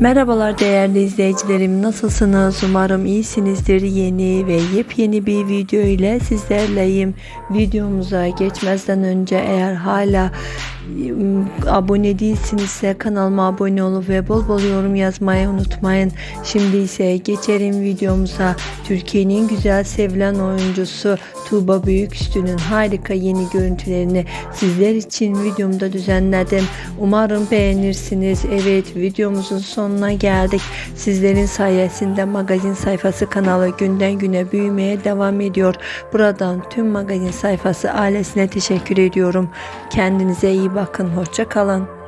Merhabalar değerli izleyicilerim. Nasılsınız? Umarım iyisinizdir. Yeni ve yepyeni bir video ile sizlerleyim. Videomuza geçmezden önce eğer hala abone değilsinizse kanalıma abone olup ve bol bol yorum yazmayı unutmayın şimdi ise geçelim videomuza Türkiye'nin güzel sevilen oyuncusu Tuğba Büyüküstü'nün harika yeni görüntülerini sizler için videomda düzenledim umarım beğenirsiniz evet videomuzun sonuna geldik. Sizlerin sayesinde magazin sayfası kanalı günden güne büyümeye devam ediyor. Buradan tüm magazin sayfası ailesine teşekkür ediyorum. Kendinize iyi bakın. Hoşça kalın.